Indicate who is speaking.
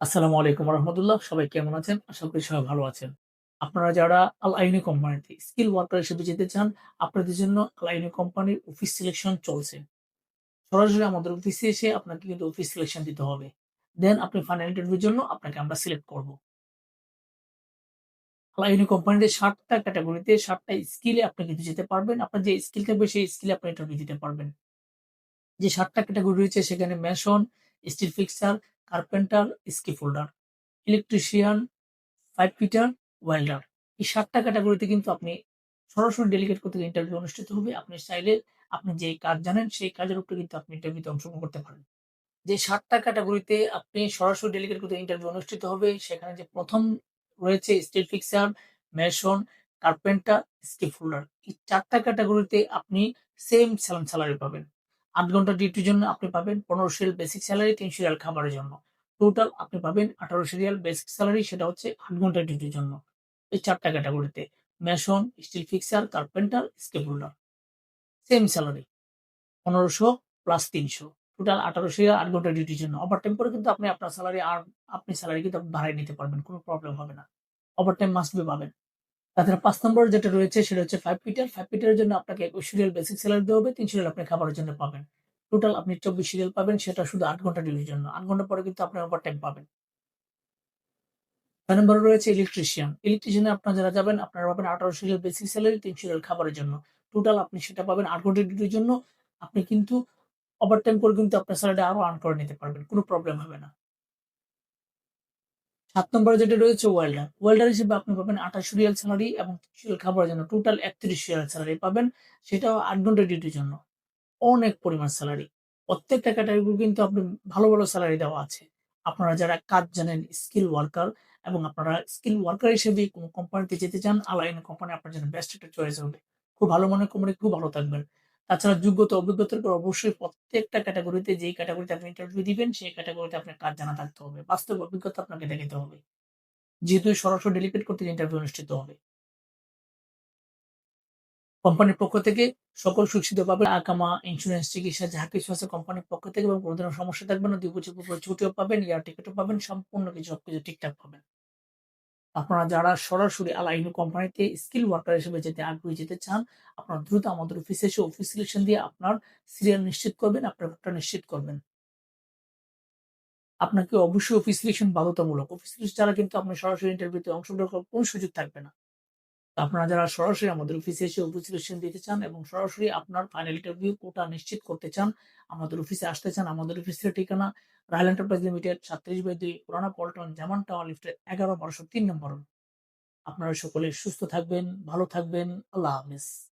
Speaker 1: আসসালামু আলাইকুম রহমতুল্লাহ সবাই কেমন আছেন? আশা করি সবাই ভালো আছেন। আপনারা যারা আল আইনি কোম্পানিতে স্কিল ওয়ার্কার হিসেবে যেতে চান, আপনাদের জন্য আল আইনি কোম্পানির অফিস সিলেকশন চলছে। সরাসরি আমাদের অফিসে এসে আপনাকে কিন্তু অফিস সিলেকশন দিতে হবে। দেন আপনি ফাইনাল ইন্টারভিউর জন্য আপনাকে আমরা সিলেক্ট করব। আল আইনি কোম্পানিতে ষাটটা ক্যাটাগরিতে ষাটটা স্কিলে আপনি কিন্তু যেতে পারবেন। আপনার যে স্কিল থাকবে, সেই স্কিলে আপনি ইন্টারভিউ দিতে পারবেন। যে ষাটটা ক্যাটাগরি রয়েছে, সেখানে mason steel fixer carpenter, scaffolder, electrician pipe fitter welder. এই সাতটা ক্যাটাগরিতে কিন্তু আপনি সরাসরি ডেলিগেট করতে ইন্টারভিউ অনুষ্ঠিত হবে। আপনি চাইলে আপনি যে কাজ জানেন, সেই কাজের উপরে কিন্তু আপনি ইন্টারভিউতে অংশগ্রহণ করতে পারেন। যে সাতটা ক্যাটাগরিতে আপনি সরাসরি ডেলিগেট করতে ইন্টারভিউ অনুষ্ঠিত হবে, সেখানে যে প্রথম রয়েছে steel fixer mason carpenter scaffolder. এই চারটা ক্যাটাগরিতে আপনি সেম স্যালারি পাবেন। আট ঘণ্টা ডিউটির জন্য আপনি পাবেন পনেরো সিরিয়াল বেসিক স্যালারি তিন সিরিয়াল খাবারের জন্য। টোটাল আপনি পাবেন আঠারো সিরিয়াল বেসিক স্যালারি সেটা হচ্ছে আট ঘণ্টা ডিউটির জন্য। এই চারটা ক্যাটাগরিতে mason steel fixer carpenter scaffolder same salary পনেরোশো প্লাস তিনশো। টোটাল আঠারোশো আট ঘণ্টা ডিউটির জন্য। ওভার টাইম করে কিন্তু আপনি আপনার স্যালারি আর আপনি স্যালারি কিন্তু বাড়াই নিতে পারবেন, কোনো প্রবলেম হবে না। ওভার টাইম মাস্ট বি পাবেন। তাছাড়া পাঁচ নম্বর যেটা রয়েছে সেটা হচ্ছে ফাইভ পিটার ফাইভ পিটারের জন্য আপনাকে একুশ সিরিয়াল বেসিক স্যালারি দেওয়া হবে তিন সিরিয়াল আপনি খাবারের জন্য পাবেন। টোটাল আপনি চব্বিশ সিরিয়াল পাবেন, সেটা শুধু আট ঘণ্টা ডিউটির জন্য। আট ঘণ্টা পরে কিন্তু আপনি ওভার টাইম পাবেন। ছয় নম্বরে রয়েছে ইলেকট্রিশিয়ান ইলেকট্রিশিয়ানে আপনার যারা যাবেন, আপনারা পাবেন আঠারো সিরিয়াল বেসিক স্যালারি তিন সিরিয়াল খাবারের জন্য। টোটাল আপনি সেটা পাবেন আট ঘণ্টা ডিউটির জন্য। আপনি কিন্তু ওভার টাইম করে কিন্তু আপনার স্যালারি আরও আর্ন করে নিতে পারবেন, কোনো প্রবলেম হবে না। সাত নম্বরে যেটা রয়েছে ওয়েল্ডার। ওয়েল্ডার হিসেবে আপনি পাবেন আঠাশ রিয়াল স্যালারি এবং সিরিয়াল খাবারের জন্য টোটাল একত্রিশ রিয়াল স্যালারি পাবেন। সেটাও আট ঘণ্টা ডিউটির জন্য। অনেক পরিমাণ স্যালারি প্রত্যেকটা ক্যাটাগরি কিন্তু আপনি ভালো ভালো স্যালারি দেওয়া আছে। আপনারা যারা কাজ জানেন স্কিল ওয়ার্কার এবং আপনারা স্কিল ওয়ার্কার হিসেবে কোনো কোম্পানিতে যেতে চান আলাইন কোম্পানি আপনার জন্য বেস্ট একটা চয়েস হবে। খুব ভালো মনে কোম্পানি খুব ভালো থাকবেন। তাছাড়া যোগ্যতা অভিজ্ঞতার পর অবশ্যই প্রত্যেকটা ক্যাটাগরিতে যেই ক্যাটাগরিতে আপনি ইন্টারভিউ দিবেন, সেই ক্যাটাগরিতে আপনার কাজ জানা থাকতে হবে। বাস্তব অভিজ্ঞতা আপনাকে দেখাতে হবে। যেহেতু সরাসরি ডেলিগেট করতে ইন্টারভিউ অনুষ্ঠিত হবে। কোম্পানির পক্ষ থেকে সকল পাবে আকামা ইন্স্যুরেন্স চিকিৎসা যাহা কিছু আছে কোম্পানির পক্ষ থেকে এবং কোনো ধরনের সমস্যা থাকবে না দুই বছর ছুটিও পাবেন এয়ার টিকিটও পাবেন, সম্পূর্ণ কিছু সবকিছু ঠিকঠাক পাবেন। আপনারা যারা সরাসরি আলাইনো কোম্পানিতে স্কিল ওয়ার্কার হিসেবে যেতে আগ্রহী যেতে চান, আপনারা দ্রুত আমাদের অফিসে এসে অফিস সিলেকশন দিয়ে আপনার সিরিয়াল নিশ্চিত করবেন, আপনার ঘরটা নিশ্চিত করবেন। আপনাকে অবশ্যই অফিস সিলেকশন বাধ্যতামূলক। অফিস সিলেকশন ছাড়া কিন্তু আপনি সরাসরি ইন্টারভিউতে অংশগ্রহণ করার কোনো সুযোগ থাকবে না। আপনারা যারা সরাসরি আমাদের অফিসে এসে অফিস দিতে চান এবং সরাসরি আপনার ফাইনাল ইন্টারভিউ কোটা নিশ্চিত করতে চান, আমাদের অফিসে আসতে চান, আমাদের অফিসের ঠিকানা রায়াল এন্টারপ্রাইজ লিমিটেড সাতত্রিশ বাই দুই, পুরানা পল্টন, জামান টাওয়ার লিফটের এগারো বারোশো তিন নম্বর আপনারা সকলে সুস্থ থাকবেন, ভালো থাকবেন, আল্লাহ হাফিজ।